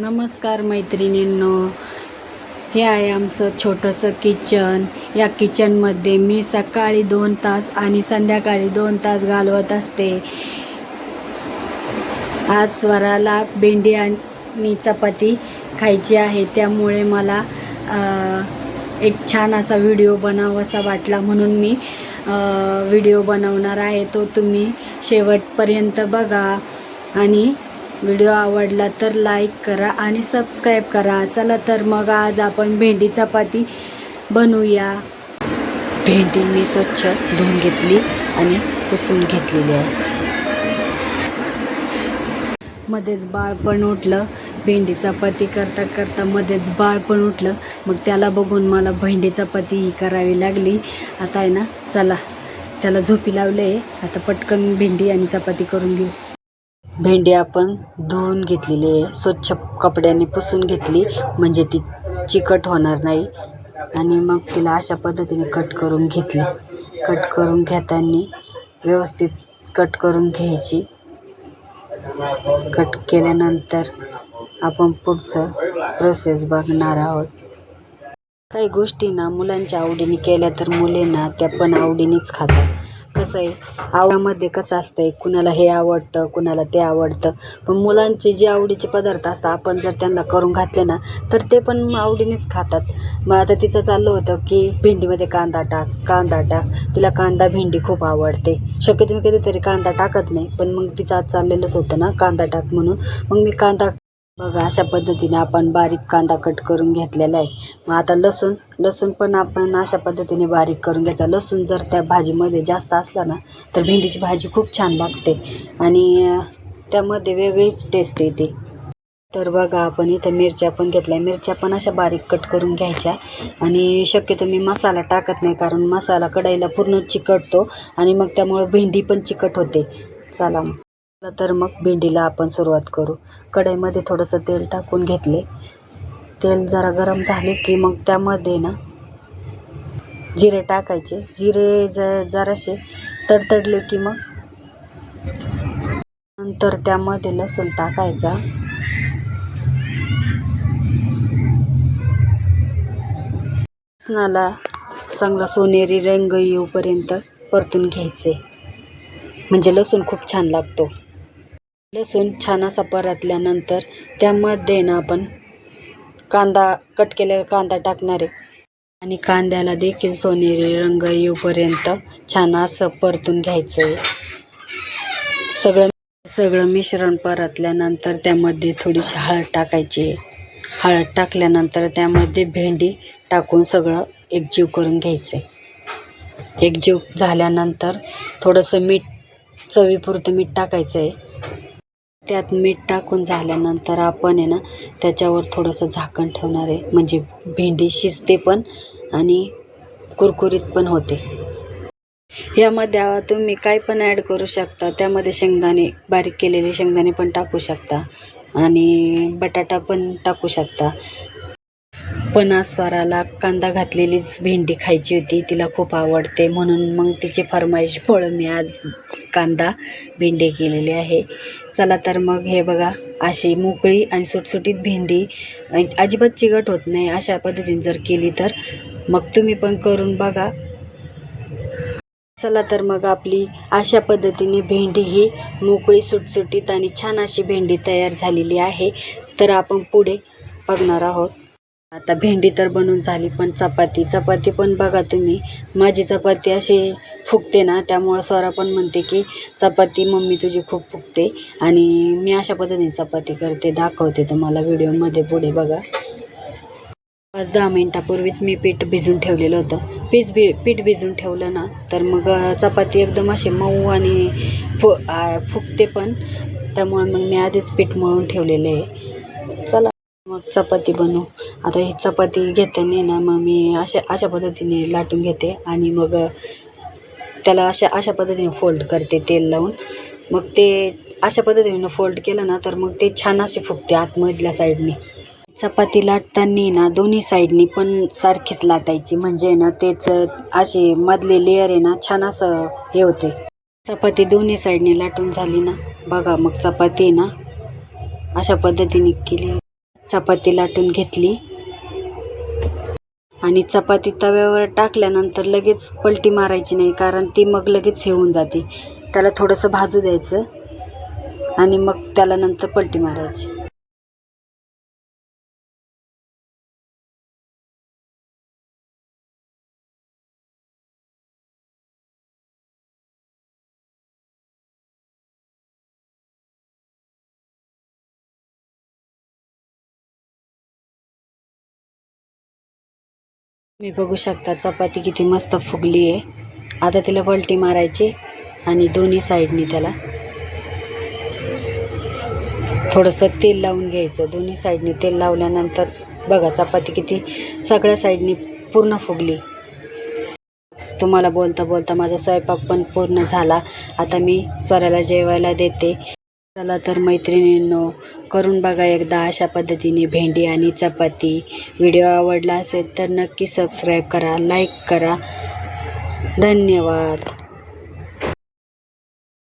नमस्कार मैत्रिणींनो. हे आहे आमचं छोटंसं किचन या किचनमध्ये मी सकाळी दोन तास आणि संध्याकाळी दोन तास घालवत असते. आज स्वराला भेंडी आणि चपाती खायची आहे. त्यामुळे मला एक छान असा व्हिडिओ बनावासा वाटला. म्हणून मी व्हिडिओ बनवणार आहे. तो तुम्ही शेवटपर्यंत बघा. आणि व्हिडिओ आवडला तर लाईक करा आणि सबस्क्राईब करा. चला तर मग आज आपण भेंडी चपाती बनवूया. भेंडी मी स्वच्छ धुवून घेतली आणि पुसून घेतलेली आहे. मध्येच बाळ पण उठलं. भेंडी चपाती करता करता मध्येच बाळ पण उठलं. मग त्याला बघून मला भेंडी चपाती ही करावी लागली. आता आहे ना चला. त्याला झोपी लावले. आता पटकन भेंडी आणि चपाती करून घेऊ. भेंडी आपण धुवून घेतलेली आहे. स्वच्छ कपड्याने पुसून घेतली म्हणजे ती चिकट होणार नाही. आणि मग तिला अशा पद्धतीने कट करून घेतली. कट करून घेताना व्यवस्थित कट करून घ्यायची. कट केल्यानंतर आपण पुढचं प्रोसेस बघणार आहोत. काही गोष्टी ना मुलांच्या आवडीने केल्या तर मुले ना त्या पण आवडीनेच खातात. कसं आहे? आवडामध्ये कसं असतं आहे कुणाला हे आवडतं कुणाला ते आवडतं? पण मुलांचे जे आवडीचे पदार्थ असतात आपण जर त्यांना करून घातले ना तर ते पण आवडीनेच खातात. मग आता तिचं चाललं होतं की भेंडीमध्ये कांदा टाक कांदा टाक. तिला कांदा भेंडी खूप आवडते. शक्यतो मी कधीतरी कांदा टाकत नाही पण मग तिचं आज चाललेलंच होतं ना कांदा टाक म्हणून. मग मी कांदा बघा अशा पद्धतीने आपण बारीक कांदा कट करून घेतलेला आहे. मग आता लसूण लसूण पण आपण अशा पद्धतीने बारीक करून घ्यायचा. लसूण जर त्या भाजीमध्ये जास्त असला ना तर भेंडीची भाजी खूप छान लागते. आणि त्यामध्ये वेगळीच टेस्ट येते. तर बघा आपण इथं मिरच्या पण घेतल्या. मिरच्या पण अशा बारीक कट करून घ्यायच्या. आणि शक्यतो मी मसाला टाकत नाही कारण मसाला कढईला पूर्ण चिकटतो. आणि मग त्यामुळं भेंडी पण चिकट होते. चला मग. चला तर मग भेंडीला आपण सुरुवात करू. कढईमध्ये थोडंसं तेल टाकून घेतले. तेल जरा गरम झाले की मग त्यामध्ये ना जिरे टाकायचे. जिरे ज जरासे तडतडले की मग नंतर त्यामध्ये लसूण टाकायचा. लसणाला चांगला सोनेरी रंग येऊपर्यंत परतून घ्यायचे. म्हणजे लसूण खूप छान लागतो. लसूण छान असा परतल्यानंतर त्यामध्ये ना आपण कांदा कट केलेला कांदा टाकणार आहे. आणि कांद्याला देखील सोनेरी रंग येऊपर्यंत छान असं परतून घ्यायचं आहे. सगळं सगळं मिश्रण परतल्यानंतर त्यामध्ये थोडीशी हळद टाकायची आहे. हळद टाकल्यानंतर त्यामध्ये भेंडी टाकून सगळं एकजीव करून घ्यायचं आहे. एकजीव झाल्यानंतर थोडंसं मीठ चवीपुरतं मीठ टाकायचं आहे. त्यात मीठ टाकून झाल्यानंतर आपण आहे ना त्याच्यावर थोडंसं झाकण ठेवणार आहे. म्हणजे भेंडी शिजते पण आणि कुरकुरीत पण होते. यामध्ये तुम्ही काय पण ॲड करू शकता. त्यामध्ये शेंगदाणे बारीक केलेले शेंगदाणे पण टाकू शकता. आणि बटाटा पण टाकू शकता. पण कांदा घातलेलीच भेंडी खायची होती. तिला खूप आवडते. म्हणून मग तिची फरमाईशमुळं मी आज कांदा भेंडी केलेली आहे. चला तर मग हे बघा अशी मोकळी आणि सुटसुटीत भेंडी अजिबात चिकट होत नाही. अशा पद्धतीने जर केली तर मग तुम्ही पण करून बघा. चला तर मग आपली अशा पद्धतीने भेंडी ही मोकळी सुटसुटीत आणि छान अशी भेंडी तयार झालेली आहे. तर आपण पुढे बघणार आहोत. आता भेंडी तर बनून झाली पण चपाती. चपाती पण बघा तुम्ही माझी चपाती अशी फुगते ना त्यामुळं स्वरा पण म्हणते की चपाती मम्मी तुझी खूप फुगते. आणि मी अशा पद्धतीने चपाती करते दाखवते तुम्हाला व्हिडिओमध्ये पुढे बघा. पाच दहा मिनटापूर्वीच मी पीठ भिजून ठेवलेलं होतं. पीठ भि पीठ भिजून ठेवलं ना तर मग चपाती एकदम अशी मऊ आणि फु आ, फुगते पण. त्यामुळे मग मी आधीच पीठ मळून ठेवलेलं आहे. मग चपाती बनवू. आता ही चपाती घेताना ना मग मी अशा अशा पद्धतीने लाटून घेते आणि मग त्याला अशा अशा पद्धतीने फोल्ड करते तेल लावून. मग ते अशा पद्धतीने फोल्ड केलं ना तर मग ते छान असे फुगते आतमधल्या साईडने चपाती लाटताना ना दोन्ही साईडनी पण सारखीच लाटायची. म्हणजे ना तेच अशी मधले लेअर आहे ना छान असं हे होते. चपाती दोन्ही साईडने लाटून झाली ना बघा मग चपाती ना अशा पद्धतीने केली. चपाती लाटून घेतली. आणि चपाती तव्यावर टाकल्यानंतर लगेच पलटी मारायची नाही कारण ती मग लगेच हे होऊन जाते. त्याला थोडंसं भाजू द्यायचं आणि मग त्याला नंतर पलटी मारायची. तुम्ही बघू शकता चपाती किती मस्त फुगली आहे. आता तिला पलटी मारायची आणि दोन्ही साईडनी त्याला थोडंसं तेल लावून घ्यायचं. दोन्ही साईडनी तेल लावल्यानंतर बघा चपाती किती सगळ्या साईडनी पूर्ण फुगली. तुम्हाला बोलता बोलता माझा स्वयंपाक पण पूर्ण झाला. आता मी स्वराला जेवायला देते. चला तर मैत्रिणींनो करून बघा एकदा अशा पद्धतीने भेंडी आणि चपाती. व्हिडिओ आवडला असेल तर नक्की सबस्क्राईब करा लाईक करा. धन्यवाद.